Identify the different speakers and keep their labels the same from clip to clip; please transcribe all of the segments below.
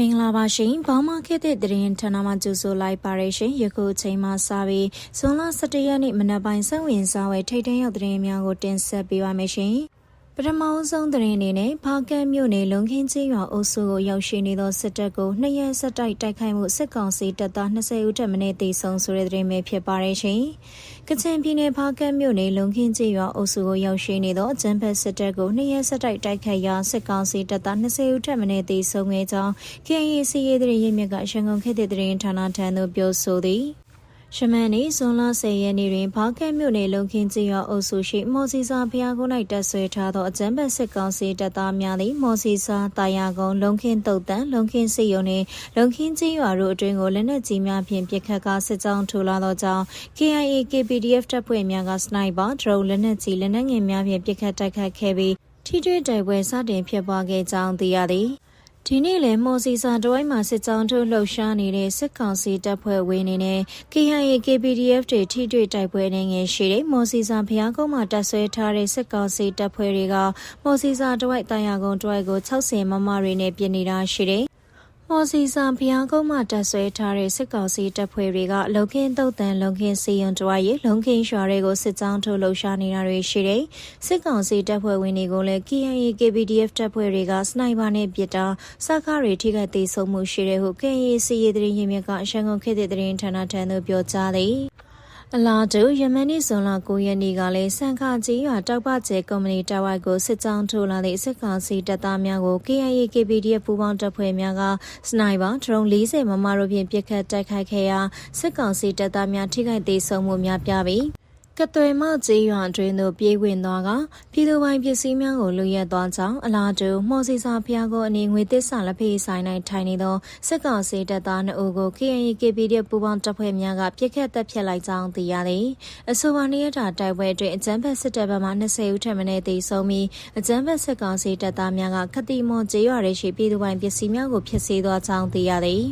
Speaker 1: မင်္ဂလာပါရှင်။ဘောင်းမခေတ်တဲ့သတင်းဌာနမှကြိုဆိုလိုက်ပါရရှင်။ယခုချိန်မှစပြီးဇွန်လ17ရက်နေ့မနက်ပိုင်းစက်ဝင်စားဝဲထိတ်တန်းရောက်သတင်းများကိုတင်ဆက်ပေးပါမယ်ရှင်။ ပထမဆုံးသတင်းအနေနဲ့ဖားကတ်မြို့နယ်လုံခင်းချင်းရွာအုပ်စုကိုရောက်ရှိနေသောစစ်တပ်ကိုနှစ်ရက်ဆက်တိုက်တိုက်ခိုက်မှုစစ်ကောင်စီတပ်သား20ဦးထပ်မံတေဆုံးဆိုတဲ့သတင်းပဲဖြစ်ပါတယ်ရှင်။ကချင်ပြည်နယ်ဖားကတ်မြို့နယ်လုံခင်းချင်းရွာအုပ်စုကိုရောက်ရှိနေသောဂျမ်ဘတ်စစ်တပ်ကိုနှစ်ရက်ဆက်တိုက်တိုက်ခိုက်ရာစစ်ကောင်စီတပ်သား20ဦးထပ်မံတေဆုံးခဲ့ကြောင်း KAC ရေးသတင်းရင်းမြစ်ကရန်ကုန်ခေတ်တဲ့သတင်းဌာနထံသို့ပြောဆိုသည်။ ရှမန်နေဇွန်လ10ရက်နေ့တွင်ဘာကက်မြို့နယ်လုံခင်းကြီးရွာအုပ်စုရှိမော်စီစာဖျားကုန်း၌တပ်ဆွဲထားသောအကြမ်းဖက်စစ်ကောင်စီတပ်သားများသည်မော်စီစာတာယာကုန်းလုံခင်းတုတ်တန်လုံခင်းစီယုံနှင့်လုံခင်းကြီးရွာတို့အတွင်းကိုလက်နက်ကြီးများဖြင့်ပစ်ခတ်ကားစစ်ကြောင်းထိုးလာသောကြောင့် KIA KPDF တပ်ဖွဲ့များကစနိုက်ပါဒရုန်းလက်နက်ကြီးလက်နက်ငယ်များဖြင့်ပစ်ခတ်တိုက်ခတ်ခဲ့ပြီးထိတွေ့တိုက်ပွဲစတင်ဖြစ်ပွားခဲ့ကြောင်းသိရသည်။ ဒီနေ့လည်းမော်စီစာတဝိုင်းမှာစစ်ကြောင်းထုတ်လှုပ်ရှားနေတဲ့စစ်ကောင်စီတပ်ဖွဲ့ဝင်တွေနဲ့ KIA KPDF တွေထိတွေ့တိုက်ပွဲနေငယ်ရှိတဲ့မော်စီစာဖျားကုန်းမှာတပ်ဆွဲထားတဲ့စစ်ကောင်စီတပ်ဖွဲ့တွေကမော်စီစာတဝိုက်တာယာကုန်းတဝိုက်ကို60မမတွေနဲ့ပြင်နေတာရှိတယ် မော်စီဆန်ဖျားကုန်းမှတပ်ဆွဲထားတဲ့စစ်ကောင်စီတပ်ဖွဲ့တွေကလုံခင်းတုတ်တန်လုံခင်းစီရင်တွားရလုံခင်းရွာတွေကိုစစ်ကြောင်းထုတ်လှုပ်ရှားနေတာတွေရှိတယ်။စစ်ကောင်စီတပ်ဖွဲ့ဝင်တွေကိုလည်း KIA KPDF တပ်ဖွဲ့တွေကစနိုက်ပါနဲ့ပစ်တာစကားတွေထိခိုက်သေးဆုံးမှုရှိတယ်ဟု KIA စီရေးသတင်းရင်းမြစ်ကရှန်ကုန်ခေတ်တဲ့သတင်းဌာနထံသို့ပြောကြားသည်။ အလားတူယမန်နေ့ဇွန်လ9ရက်နေ့ကလည်းစံခါကြီးရွာတောက်ပကျဲကုမ္ပဏီတာဝိုက်ကိုစစ်ကြောင်းထိုးလာသည့်စစ်ကောင်စီတပ်သားများကို KIA KPDF ပူးပေါင်းတပ်ဖွဲ့များကစနိုက်ပါဒရုန်း40မမတို့ဖြင့်ပစ်ခတ်တိုက်ခိုက်ခဲ့ရာစစ်ကောင်စီတပ်သားများထိခိုက်သေးဆုံးမှုများပြပြီး ကသွေမောက်ကျေးရွာတွင်သို့ပြေးဝင်သွားကပြည်သူပိုင်ပစ္စည်းများကိုလူရက်သွားကြောင်းအလားတူမော်စီစာဖျားကိုအနေငွေသစ္စာလက်ဖေးဆိုင်၌ထိုင်နေသောစစ်ကောင်စီတပ်သား2ဦးကို KNY KPD ပူးပေါင်းတပ်ဖွဲ့များကပြစ်ခတ်တပ်ဖြတ်လိုက်ကြောင်းသိရသည်အဆိုပါနေ့ရက်တာတိုက်ပွဲတွင်အကြမ်းဖက်စစ်တပ်ဘက်မှ20ဦးထပ်မံတေဆုံးပြီးအကြမ်းဖက်စစ်ကောင်စီတပ်သားများကခတိမော်ကျေးရွာရဲရှိပြည်သူပိုင်ပစ္စည်းများကိုဖျက်ဆီးသွားကြောင်းသိရသည်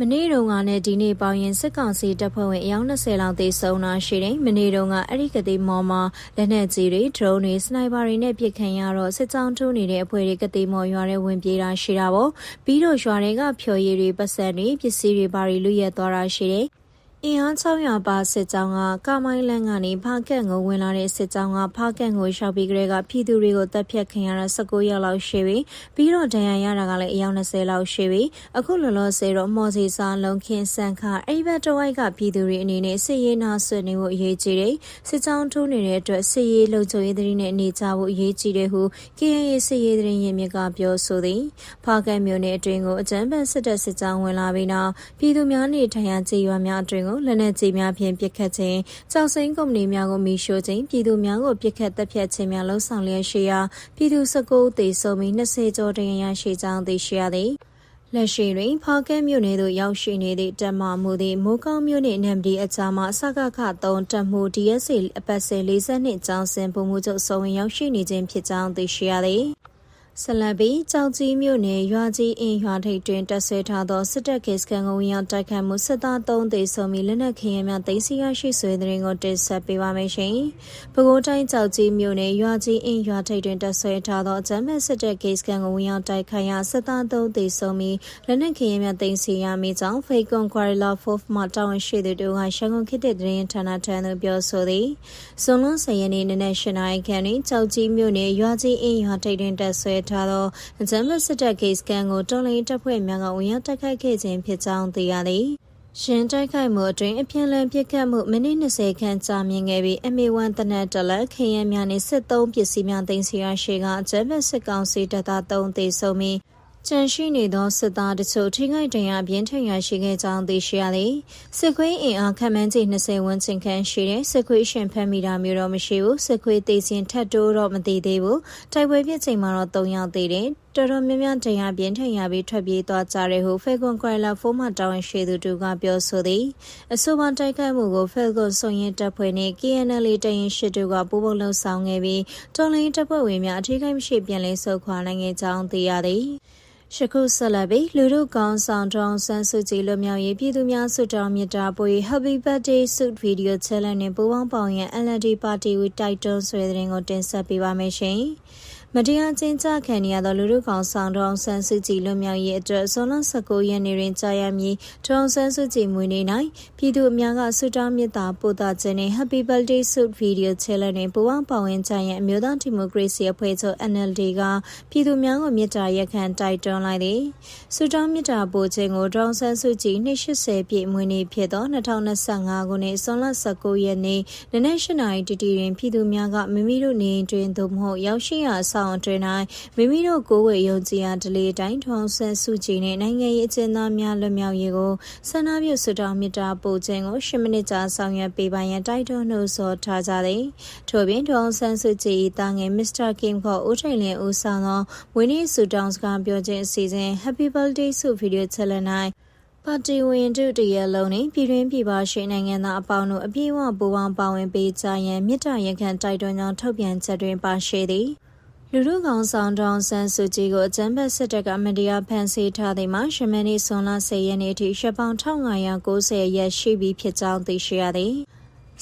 Speaker 1: မနေ့တုန်းကနဲ့ဒီနေ့ပေါင်းရင်စစ်ကောင်စီတပ်ဖွဲ့ဝင်အယောက်20လောက်သေဆုံးတာရှိတယ်။မနေ့တုန်းကအဲ့ဒီကတိမော်မှာလက်နက်ကြီးတွေဒရုန်းတွေစနိုက်ပါတွေနဲ့ပစ်ခတ်ရတော့စစ်ကြောင်းထိုးနေတဲ့အဖွဲ့တွေကတိမော်ရွာထဲဝင်ပြေးတာရှိတာပေါ့။ပြီးတော့ရွာတွေကဖြော်ရည်တွေပတ်စံတွေပစ္စည်းတွေဘာတွေလူရက်သွားတာရှိတယ်။ အင်အား600ပါစစ်ကြောင်းကကမိုင်းလန်းကနေဖားကက်ကိုဝင်လာတဲ့စစ်ကြောင်းကဖားကက်ကိုရှောက်ပြီးကလေးကပြည်သူတွေကိုတပ်ဖြတ်ခင်ရတာ19ရက်လောက်ရှိပြီပြီးတော့ဒဏ်ရာရတာကလည်းအယောက်20လောက်ရှိပြီအခုလောလောဆယ်တော့မော်စီစာလုံးခင်းစန်ခအဲ့ဘက်တဝိုက်ကပြည်သူတွေအနေနဲ့စစ်ရေးနာဆွနေဖို့အရေးကြီးတယ်စစ်ကြောင်းထိုးနေတဲ့အတွက်စစ်ရေးလုံခြုံရေးသတင်းနဲ့အနေချဖို့အရေးကြီးတယ်ဟု KNA စစ်ရေးသတင်းရင်းမြစ်ကပြောဆိုသည်ဖားကက်မြို့နယ်အတွင်းကိုအကြမ်းဖက်စစ်တပ်စစ်ကြောင်းဝင်လာပြီးနောက်ပြည်သူများနေထိုင်ရာခြေရွာများအတွင်းကိုလက်နက်ကြီးများဖြင့်ပစ်ခတ်ခြင်းကြောက်စိမ်းကုမ္ပဏီများကိုမီရှို့ခြင်းပြည်သူများကိုပစ်ခတ်တပ်ဖြတ်ခြင်းများလှုံ့ဆော်လျက်ရှိရာပြည်သူ19သေဆုံးပြီး20ကျော်တရားရရှိကြောင်းသိရှိရသည်လက်ရှိတွင်ဖာကဲမြို့နယ်သို့ရောက်ရှိနေသည့်တပ်မမှုသည်မိုးကောင်းမြို့နယ်နမ်ဒီအကြားမှစကခ3တပ်မှု DSC အပတ်စဉ်42ကျောင်းစင်ပုံမှုချုပ်စုံဝင်ရောက်ရှိနေခြင်းဖြစ်ကြောင်းသိရှိရသည် ဆလဘီကြောက်ကြီးမြို့နယ်ရွာကြီးအင်းရွာထိပ်တွင်တက်ဆွဲထားသောစစ်တပ်ကေစကန်ကိုဝင်ရောက်တိုက်ခတ်မှုစစ်သား3သေဆုံးပြီးလက်နက်ခင်းရများသိမ်းဆည်းရရှိဆွေတဲ့ကိုတင်ဆက်ပေးပါမယ်ရှင်။ပဲခူးတိုင်းကြောက်ကြီးမြို့နယ်ရွာကြီးအင်းရွာထိပ်တွင်တက်ဆွဲထားသောဂျမ်မတ်စစ်တပ်ကေစကန်ကိုဝင်ရောက်တိုက်ခတ်ရာစစ်သား3သေဆုံးပြီးလက်နက်ခင်းရများသိမ်းဆည်းရမိကြောင်းဖေကွန်ကွာရီလာ4မှတာဝန်ရှိသူတို့ကရှန်ကုန်ခေတ်တဲ့သတင်းဌာနထံသို့ပြောဆိုသည်။ဇွန်လ10ရက်နေ့နနက်၈နာရီခန့်တွင်ကြောက်ကြီးမြို့နယ်ရွာကြီးအင်းရွာထိပ်တွင်တက်ဆွဲထားသောအကြမ်းဖက်စစ်တပ်ဂိတ်စကန်ကိုတော်လိုင်းတပ်ဖွဲ့များကဝင်ရောက်တိုက်ခိုက်ခဲ့ခြင်းဖြစ်ကြောင်းသိရသည်ရှင်တိုက်ခိုက်မှုအတွင်းအပြန်လည်ပစ်ခတ်မှုမိနစ်20ခန့်ကြာမြင့်ခဲ့ပြီး MA1 တနက်တလက်ခရင်များနှင့်စစ်သုံးပစ္စည်းများတင်စီရရှိကအကြမ်းဖက်စစ်ကောင်စီတပ်သား3သေဆုံးပြီး ကျန်ရှိနေသောစစ်သားတချို့ထိခိုက်ဒဏ်ရာပြင်းထန်ရရှိခဲ့ကြောင်းသိရှိရသည်စစ်ခွေးအင်အားခန့်မှန်းခြေ20ဝန်းကျင်ခန့်ရှိတဲ့စစ်ခွေးရှင်ဖမ်းမိတာမျိုးတော့မရှိဘူးစစ်ခွေးသိစဉ်ထပ်တိုးတော့မသိသေးဘူးတိုက်ပွဲဖြစ်ချိန်မှာတော့3ယောက်သေးတယ်တော်တော်များများတရားပြင်းထန်ရပြီးထွက်ပြေးသွားကြတဲ့ဟုဖေကွန်ကွိုင်လာဖိုးမှတောင်းရှိသူတို့ကပြောဆိုသည်အဆိုပါတိုက်ခိုက်မှုကိုဖေကွန်စုံရင်တပ်ဖွဲ့နှင့် KNL တရင်ရှိတို့ကပူးပေါင်းလှုပ်ဆောင်ခဲ့ပြီးတော်လိုင်းတပ်ဖွဲ့ဝင်များအထူးကိမရှိပြန်လည်ဆုတ်ခွာနိုင်ခဲ့ကြောင်းသိရသည် ရှခုဆက်လက်ပြီးလူတို့ကောင်းဆောင်တောင်းဆန်းစုကြည်လွမြောက်ရေးပြည်သူများဆုတောင်းမြတ်တာပို့ Happy Birthday Suit Video Challenge နဲ့ပူးပေါင်းပေါင်းရန် LND ပါတီဝီတိုက်တွန်းဆွေးတဲ့ရင်ကိုတင်ဆက်ပေးပါမယ်ရှင်။ မတရားကျင်းချခံနေရသောလူလူကောင်ဆောင်တော်ဆန်းစုကြည်လွတ်မြောက်ရေးအတွက်ဇွန်လ19ရက်နေ့တွင်ကြာရမည်ထောင်ဆန်းစုကြည်မွေးနေ့၌ပြည်သူအများကဆုတောင်းမေတ္တာပို့သခြင်းနှင့် Happy Birthday Suit Video Challenge တွင်ပူးပေါင်းပါဝင်ကြရန်အမျိုးသားဒီမိုကရေစီအဖွဲ့ချုပ် NLD ကပြည်သူများကိုမေတ္တာရက်ခံတိုက်တွန်းလိုက်သည်ဆုတောင်းမေတ္တာပို့ခြင်းကိုထောင်ဆန်းစုကြည်280ပြည့်မွေးနေ့ဖြစ်သော2025ခုနှစ်ဇွန်လ19ရက်နေ့နနက်၈နာရီတီတီတွင်ပြည်သူများကမိမိတို့နေတွင်သို့မဟုတ်ရောက်ရှိရာအဆောင်အတွင်း၌မိမိတို့ကိုယ်ဝေယုံကြည်ရာဒလေတိုင်းထောင်ဆန်းစုကြည်နှင့်နိုင်ငံရေးအကျဉ်းသားများလွတ်မြောက်ရေးကိုဆန္ဒပြုဆုတောင်းမေတ္တာပို့ခြင်းကို10မိနစ်ကြာဆောင်ရွက်ပေးပါရန်တိုက်တွန်းနှိုးဆော်ထားကြသည်ထို့ပြင်ထောင်ဆန်းစုကြည်၏တာငယ်မစ္စတာကင်ခေါ်ဦးထိုင်လင်းဦးဆောင်သောဝင်းနီဆုတောင်းစကားပြောခြင်းအစီအစဉ် Happy Birthday ဆုဗီဒီယိုချက်လက်၌ပါတီဝင်တို့တရလုံးနှင့်ပြည်တွင်းပြည်ပရှိနိုင်ငံသားအပေါင်းတို့အပြည့်အဝပူးပေါင်းပါဝင်ပေးကြရန်မြစ်တာရခံတိုက်တွန်းကြောင်းထုတ်ပြန်ချက်တွင်ပါရှိသည် လူလူကောင်ဆောင်တောင်ဆန်းစုကြည်ကိုအကြမ်းဖက်စစ်တပ်ကမတရားဖမ်းဆီးထားသည်မှာရှမန်နီဆွန်လာ10ရက်နေ့ထိရှပောင်1590ရက်ရှိပြီဖြစ်ကြောင်းသိရှိရသည်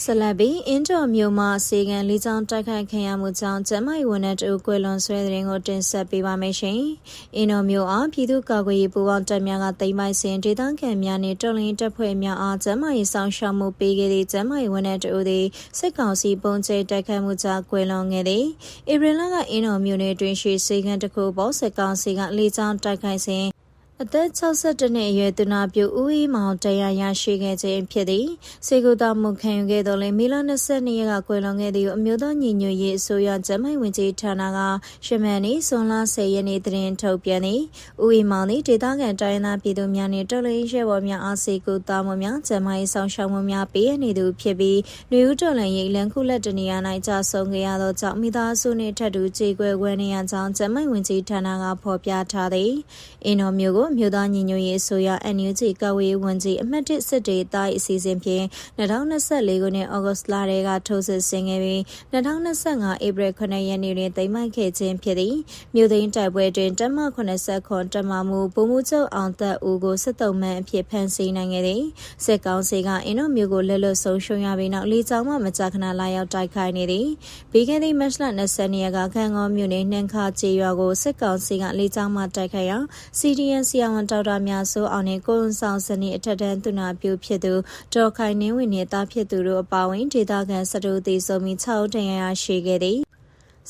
Speaker 1: ဆလဘီအင်တော်မျိုးမှစေကန်လေးချောင်းတိုက်ခိုက်ခံရမှုကြောင့်ကျမိုက်ဝန်ထမ်းတူကွယ်လွန်ဆွဲတဲ့ရင်ကိုတင်ဆက်ပေးပါမယ်ရှင်။အင်တော်မျိုးအားပြည်သူ့ကာကွယ်ရေးပူးပေါင်းတပ်များကတိမ်ပိုက်စဉ်ဒေသခံများနှင့်တော်လှန်တပ်ဖွဲ့များအားကျမိုက်ဆောင်ရှောက်မှုပေးခဲ့သည့်ကျမိုက်ဝန်ထမ်းတူသည်စစ်ကောင်စီပုံကျဲတိုက်ခိုက်မှုကြောင့်ကွယ်လွန်ခဲ့သည်။ဧပြီလကအင်တော်မျိုးနှင့်တွင်ရှိစေကန်တစ်ခုပေါ်စစ်ကောင်စီကလေးချောင်းတိုက်ခိုက်စဉ် အသက်62နှစ်အရွယ်သူနာပြုဦးအေးမောင်တရားရရှိခဲ့ခြင်းဖြစ်သည်စေကူတာမှုခံယူခဲ့တော်လဲမီလာ22ရက်ကကွယ်လွန်ခဲ့သည့်အမျိုးသားညီညွတ်ရေးအစိုးရကျန်းမာရေးဝန်ကြီးဌာနကရှမန်နီဇွန်လ10ရက်နေ့တွင်ထုတ်ပြန်သည်ဦးအေးမောင်သည်ဒေသခံတိုင်းသားပြည်သူများနှင့်တော်လှန်ရေးဘော်များအားစေကူတာမှုများကျန်းမာရေးဆောင်ရှောက်မှုများပေးရနေသူဖြစ်ပြီးနှွေဦးတော်လှန်ရေးလန်ခုလက်တနေရာ၌ကြာဆုံးခဲ့ရသောကြောင့်မိသားစုနှင့်ထပ်တူကြေကွယ်ဝဲနေရကြောင်းကျန်းမာရေးဝန်ကြီးဌာနကဖော်ပြထားသည်အင်းတော်မျိုးကိုမြို့သားညီညွတ်ရေးအစိုးရ NUG ကာဝေးဝန်ကြီးအမှတ်1စစ်ဒေသအစီအစဉ်ဖြင့်2024ခုနှစ်ဩဂတ်လထဲကထိုးစစ်ဆင်ခဲ့ပြီး2025ဧပြီ9ရက်နေ့တွင်သိမ်းမိုက်ခဲ့ခြင်းဖြစ်သည်မြို့သိမ်းတိုက်ပွဲတွင်တမ80ခွန်တမမှုဗိုလ်မှူးချုပ်အောင်သက်ဦးကိုစစ်တုံးမှန်အဖြစ်ဖမ်းဆီးနိုင်ခဲ့သည်စစ်ကောင်စီကအင်းတို့မြို့ကိုလက်လွတ်ဆုံးရှုံးရပြီးနောက်လေကြောင်းမှမကြာခဏလာရောက်တိုက်ခိုက်နေသည်ပြီးခဲ့သည့်မတ်လ20ရက်နေ့ကခန်းကောမြို့နယ်နှန်းခါကျေးရွာကိုစစ်ကောင်စီကလေကြောင်းမှတိုက်ခိုက်ရာ CDN ဆီယဝန်ဒေါက်တာများစိုးအောင်နဲ့ကိုဝန်ဆောင်စနစ်အထက်တန်းသူနာပြုဖြစ်သူဒေါ်ခိုင်နှင်းဝင်းနဲ့တာဖြစ်သူတို့အပါအဝင်ဒေသခံစတူသေးဆုံးပြီး6ဦးတန်ရာရှိခဲ့သည်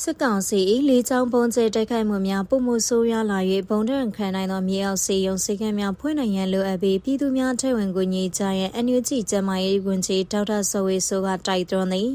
Speaker 1: စစ်ကောင်စီ၏လေကြောင်းပုံကျဲတိုက်ခိုက်မှုများပုံမှုဆိုးရွားလာ၍ဘုံတံခံနိုင်သောမြေအောက်စီယုံစိတ်ကမ်းများဖွင့်နိုင်ရန်လိုအပ်ပြီးပြည်သူများထဲဝင်ကူညီကြရန်အန်ယူဂျီကျမရေးဝန်ကြီးဒေါက်တာဆိုဝေဆိုကတိုက်တွန်းသည်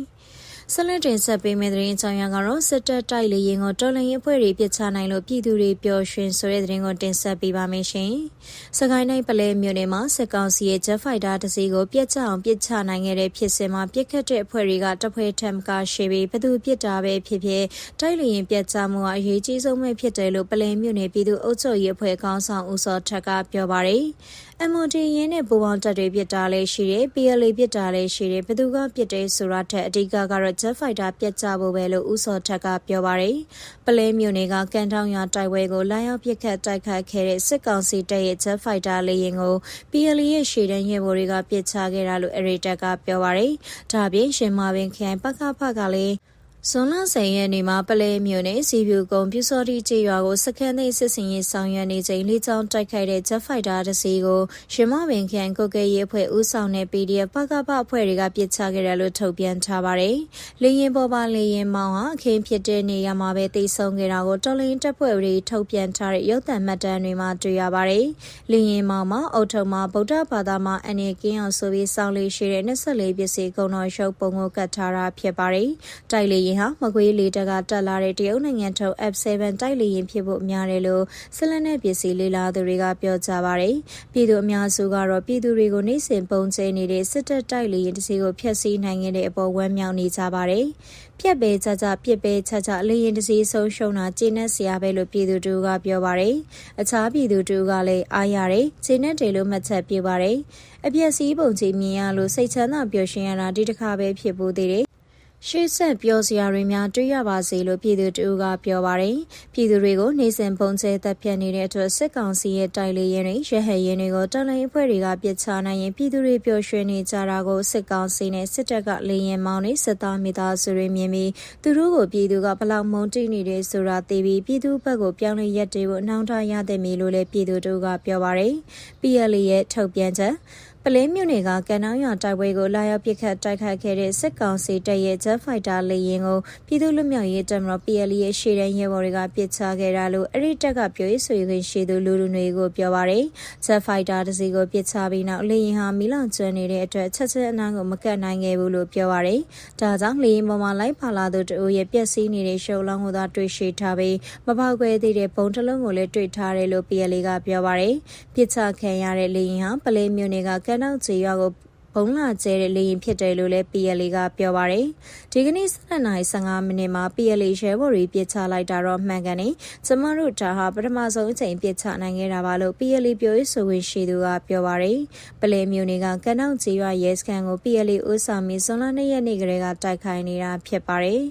Speaker 1: ဆက်လက်တင်ဆက်ပေးမယ့်သတင်းကြောင်းရကတော့စစ်တပ်တိုက်လေရင်ကိုတော်လှန်ရေးအဖွဲ့တွေပြစ်ချနိုင်လို့ပြည်သူတွေပျော်ရွှင်ဆိုတဲ့သတင်းကိုတင်ဆက်ပေးပါမယ်ရှင်။စကိုင်းတိုင်းပလဲမြို့နယ်မှာစစ်ကောင်စီရဲ့ Jet Fighter တစ်စီးကိုပြစ်ချအောင်ပြစ်ချနိုင်ခဲ့တဲ့ဖြစ်စဉ်မှာပြစ်ခတ်တဲ့အဖွဲ့တွေကတပွဲထမ်ကရှိပြီးဘသူပြစ်တာပဲဖြစ်ဖြစ်တိုက်လေရင်ပြစ်ချမှုကအရေးကြီးဆုံးပဲဖြစ်တယ်လို့ပလဲမြို့နယ်ပြည်သူ့အုပ်ချုပ်ရေးအဖွဲ့ခေါင်းဆောင်ဦးစောထက်ကပြောပါတယ်။ MOD ရင်းနဲ့ပူပေါင်းတပ်တွေပြစ်တာလည်းရှိတယ် PLA ပြစ်တာလည်းရှိတယ်ဘယ်သူကပြစ်တယ်ဆိုတာထက်အဓိကကတော့ Jet Fighter ပြတ်ကြဖို့ပဲလို့ဦးစောထက်ကပြောပါတယ်ပလဲမျိုးတွေကကန်တောင်ရွာတိုက်ပွဲကိုလာရောက်ပစ်ခတ်တိုက်ခတ်ခဲ့တဲ့စစ်ကောင်စီတပ်ရဲ့ Jet Fighter လေယာဉ်ကို PLA ရဲ့ရှေ့တန်းရဲဘော်တွေကပြစ်ချခဲ့တာလို့အရီတက်ကပြောပါတယ်ဒါပြင်ရှင်မာပင်ခရိုင်ပကဖကလည်း ဇွန်လ10ရက်နေ့မှာပလဲမြို့နယ်စီဖြူကုန်းပြူစောတိကျေးရွာကိုစခန်းသိစစ်စင်ရေးဆောင်ရွက်နေချိန်လေးချောင်းတိုက်ခိုက်တဲ့ Jet Fighter တစ်စီးကိုရမပင်ခရိုင်ကုတ်ကဲရေးအဖွဲ့ဦးဆောင်တဲ့ PDF ပကပအဖွဲ့တွေကပစ်ချခဲ့တယ်လို့ထုတ်ပြန်ထားပါတယ်။လေရင်ပေါ်ပါလေရင်မောင်ဟာအခင်းဖြစ်တဲ့နေရာမှာပဲတိတ်ဆုံးခဲ့တာကိုတော်လင်းတပ်ဖွဲ့တွေထုတ်ပြန်ထားတဲ့ရုပ်သံမှတ်တမ်းတွေမှာတွေ့ရပါတယ်။လေရင်မောင်မှာအုတ်ထုံမှာဗုဒ္ဓဘာသာမှာအနေကင်းအောင်ဆိုပြီးစောင်းလေးရှိတဲ့24ပစ္စည်းကုံတော်ရှုပ်ပုံကိုကတ်ထားတာဖြစ်ပါတယ်။တိုက်လေရင်ရင်ဟာ မကွေးလေတပ်ကတက်လာတဲ့တရုတ်နိုင်ငံထုတ် F7 တိုက်လေယာဉ်ဖြစ်ဖို့များတယ်လို့ဆက်လက်နဲ့ပစ္စည်းလေလာသူတွေကပြောကြပါတယ်။ပြည်သူအများစုကတော့ပြည်သူတွေကိုနေစဉ်ပုံကျဲနေတဲ့စစ်တပ်တိုက်လေယာဉ်တစ်စီးကိုဖျက်ဆီးနိုင်ခဲ့တဲ့အပေါ်ဝမ်းမြောက်နေကြပါတယ်။ပြက်ပဲကြကြပြစ်ပဲချချလေရင်တစီဆုံးရှုံးတာကျင်းနဲ့ဆရာပဲလို့ပြည်သူတို့ကပြောပါတယ်။အခြားပြည်သူတို့ကလည်းအားရတယ်ကျင်းနဲ့တယ်လို့မှတ်ချက်ပြပါတယ်။အပြက်စီးပုံကြီးမြင်ရလို့စိတ်ချမ်းသာပျော်ရွှင်ရတာဒီတစ်ခါပဲဖြစ်ဖို့သေးတယ် ရှေ့ဆက်ပြောစရာတွေများတွေ့ရပါစေလို့ပြည်သူတဦးကပြောပါတယ်။ပြည်သူတွေကိုနေစဉ်ပုံကျဲတပ်ဖြတ်နေတဲ့အတွက်စစ်ကောင်စီရဲ့တိုက်လေရင်တွေရဟတ်ရင်တွေကိုတော်လှန်ရေးအဖွဲ့တွေကပစ်ချနိုင်ရင်ပြည်သူတွေပျော်ရွှင်နေကြတာကိုစစ်ကောင်စီနဲ့စစ်တပ်ကလေရင်မောင်းနေစစ်သားမိသားစုတွေမြင်ပြီးသူတို့ကိုပြည်သူကဘလောက်မုန်းတိနေတယ်ဆိုတာသိပြီးပြည်သူဘက်ကိုပြောင်းလဲရက်တွေကိုနှောင်းထားရတဲ့မီလို့လည်းပြည်သူတို့ကပြောပါတယ်။ PLA ရဲ့ထုတ်ပြန်ချက် ပလင်းမြို့နယ်ကကန်နောင်ရွာတိုက်ပွဲကိုလာရောက်ပစ်ခတ်တိုက်ခိုက်ခဲ့တဲ့စစ်ကောင်စီတပ်ရဲ့ Jet Fighter လေယာဉ်ကိုပြည်သူ့လူမျိုးရေးတပ်မတော် PLA ရဲ့ရှေ့တန်းရဲဘော်တွေကပစ်ချခဲ့တာလို့အဲ့ဒီတပ်ကပြောရေးဆိုခွင့်ရှိသူလူလူတွေကိုပြောပါရယ် Jet Fighter တစ်စီးကိုပစ်ချပြီးနောက်လေယာဉ်ဟာမီလောင်ကျွမ်းနေတဲ့အတွက်ချက်ချင်းအနားကိုမကတ်နိုင်ခဲ့ဘူးလို့ပြောပါရယ်ဒါကြောင့်လေယာဉ်ပေါ်မှာလိုက်ပါလာသူတအိုးရဲ့ပျက်စီးနေတဲ့ရှုပ်လောင်းကိုသာတွေ့ရှိထားပြီးမပေါက်ကွဲသေးတဲ့ပုံတစ်လုံးကိုလည်းတွေ့ထားတယ်လို့ PLA ကပြောပါရယ်ပစ်ချခံရတဲ့လေယာဉ်ဟာပလဲမြို့နယ်ကကန်နောက်ချေရွာကိုဘုံလာကျဲတဲ့လေရင်ဖြစ်တယ်လို့လည်း PLA ကပြောပါရယ်ဒီကနေ့7:15မိနစ်မှာ PLA ရဲဘော်တွေပြစ်ချလိုက်တာတော့မှန်ကန်နေကျမတို့ဒါဟာပထမဆုံးအချိန်ပြစ်ချနိုင်ခဲ့တာပါလို့ PLA ပြောရေးဆိုခွင့်ရှိသူကပြောပါရယ်ပလဲမျိုးတွေကကန်နောက်ကြီးရွာရဲစခန်းကို PLA ဦးဆောင်ပြီးဇွန်လ2ရက်နေ့ကလေးကတိုက်ခိုက်နေတာဖြစ်ပါတယ်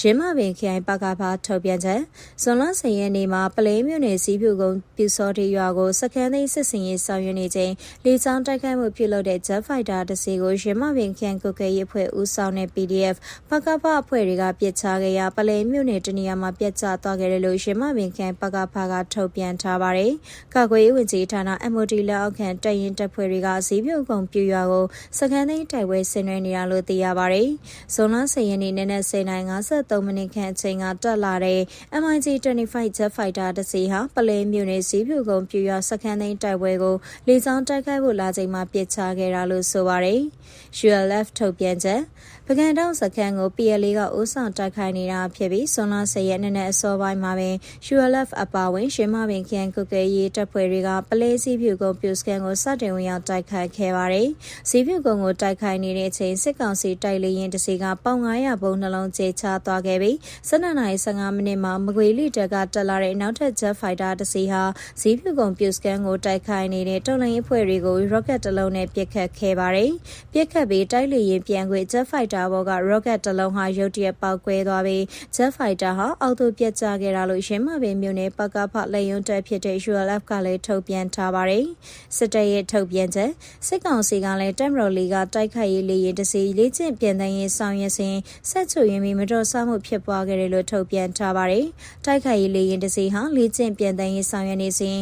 Speaker 1: ရင်းမပင်ခိုင်ပကဖာထုတ်ပြန်ချက်ဇွန်လ10ရက်နေ့မှာပလဲမြို့နယ်စီးဖြူကုန်းပြူစောတီရွာကိုစခန်းသိမ်းစစ်စင်ရေးဆောင်ရွက်နေချိန်လေကြောင်းတိုက်ခိုက်မှုပြုလုပ်တဲ့ Jet Fighter တစ်စီးကိုရင်းမပင်ခိုင်ကုတ်ကဲရေးဖွဲ့ဦးဆောင်တဲ့ PDF ပကဖအဖွဲ့တွေကပြစ်ချခဲ့ရာပလဲမြို့နယ်တနေရာမှာပြက်ကျသွားခဲ့တယ်လို့ရင်းမပင်ခိုင်ပကဖကထုတ်ပြန်ထားပါတယ်။ကာကွယ်ရေးဝန်ကြီးဌာန MOD လက်အောက်ခံတပ်ရင်တပ်ဖွဲ့တွေကစီးဖြူကုန်းပြူရွာကိုစခန်းသိမ်းတိုက်ပွဲဆင်နွှဲနေတာလို့သိရပါတယ်။ဇွန်လ10ရက်နေ့နနက်10:53မိနစ်ခန့်အချိန်ကတက်လာတဲ့ MiG-25 Jet Fighter တစ်စီးဟာပလဲမြို့နယ်စီးဖြူကုန်းပြူရွာစခန်းသိမ်းတိုက်ပွဲကိုလေကြောင်းတိုက်ခိုက်ဖို့လာချိန်မှာပစ်ချခဲ့တာလို့ဆိုပါတယ်။ ULF ထုတ်ပြန်ချက်ပ ကံတောင်စခန်းကို PLA ကဦးဆောင်တိုက်ခိုက်နေတာဖြစ်ပြီးဇွန်လ10ရက်နေ့နဲ့အစောပိုင်းမှာပင် ULF အပါဝင်ရှင်းမပင်ခရိုင်ကုကဲရေးတပ်ဖွဲ့တွေကပလဲစီးဖြူကုန်းပြူစကန်ကိုစတင်ဝင်ရောက်တိုက်ခိုက်ခဲ့ပါတယ်။စီးဖြူကုန်းကိုတိုက်ခိုက်နေတဲ့အချိန်စစ်ကောင်စီတိုက်လေရင်တစီကပေါင်900ဘုံနှလုံးကျေချသွားခဲ့ပြီး12:15မိနစ်မှာမကွေလီတက်ကတက်လာတဲ့နောက်ထပ် Jet Fighter တစီဟာစီးဖြူကုန်းပြူစကန်ကိုတိုက်ခိုက်နေတဲ့တုံလင်းအဖွဲ့တွေကို rocket တစ်လုံးနဲ့ပစ်ခတ်ခဲ့ပါတယ်။ပစ်ခတ်ပြီးတိုက်လေရင်ပြန်ခွေ Jet Fighter ဘောက rocket တစ်လုံးဟာရုတ်တရက်ပေါက်ကွဲသွားပြီး Jet Fighter ဟာအောက်သို့ပြတ်ကျခဲ့တာလို့ရင်းမပင်မြို့နယ်ပကဖလက်ယွန်းတက်ဖြစ်တဲ့ ULF ကလည်းထုတ်ပြန်ထားပါတယ်။စစ်တပ်ရဲ့ထုတ်ပြန်ချက်စစ်ကောင်စီကလည်းတက်မတော်လီကတိုက်ခိုက်ရေးလေရင်တစီလေ့ကျင့်ပြန်တန်းရေးဆောင်ရွက်စဉ်ဆက်ချွရင်းပြီးမတော်ဆမှုဖြစ်ပွားခဲ့တယ်လို့ထုတ်ပြန်ထားပါတယ်။တိုက်ခိုက်ရေးလေရင်တစီဟာလေ့ကျင့်ပြန်တန်းရေးဆောင်ရွက်နေစဉ်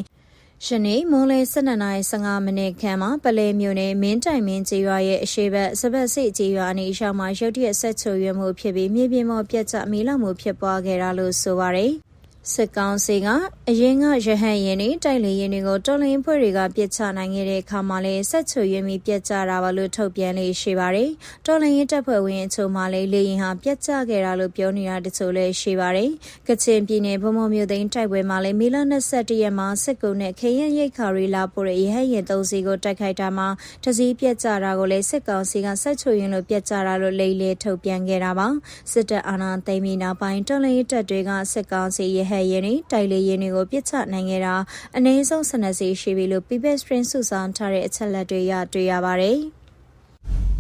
Speaker 1: ရှနေ့မွန်လယ်12:15မိနစ်ခန့်မှာပလဲမြို့နယ်မင်းတိုင်မင်းကြီးရွာရဲ့အရှိတ်စပတ်စိတ်ကြီးရွာနေရှောင်းမှာရုတ်တရက်ဆက်ချွရွမှုဖြစ်ပြီးမြေပြင်ပေါ်ပြက်ကျမီးလောင်မှုဖြစ်ပွားခဲ့တာလို့ဆိုပါရယ် စစ်ကောင်စီကအရင်ကရဟန်ရင်တွေတိုက်လေရင်တွေကိုတော်လင်းဖွဲ့တွေကပြစ်ချနိုင်ခဲ့တဲ့အခါမှာလည်းဆက်ချွရင်းပြီးပြက်ကျတာပါလို့ထုတ်ပြန်လေးရှိပါတယ်။တော်လင်းရင်တပ်ဖွဲ့ဝင်အချို့မှလည်းလေရင်ဟာပြက်ကျခဲ့တာလို့ပြောနေတာတချို့လည်းရှိပါတယ်။ကချင်ပြည်နယ်ဗုံမမြို့သိန်းတိုက်ပွဲမှာလည်းမီလ21ရက်မှာစစ်ကုနဲ့ခေရန်ရိတ်ခါရီလာပို့တဲ့ရဟန်ရင်သုံးစီကိုတိုက်ခိုက်တာမှာတစည်းပြက်ကျတာကိုလည်းစစ်ကောင်စီကဆက်ချွရင်းလို့ပြက်ကျတာလို့လိမ့်လေထုတ်ပြန်ခဲ့တာပါ။စစ်တပ်အာဏာသိမ်းပြီးနောက်ပိုင်းတော်လင်းတပ်တွေကစစ်ကောင်စီရဟဟတ်ယာဉ်တွေတိုက်လေယာဉ်တွေကိုပစ်ချနိုင်ခဲ့တာအနည်းဆုံး12စီရှိပြီလို့ People's Train စုဆောင်းထားတဲ့အချက်လက်တွေရတွေ့ရပါတယ်။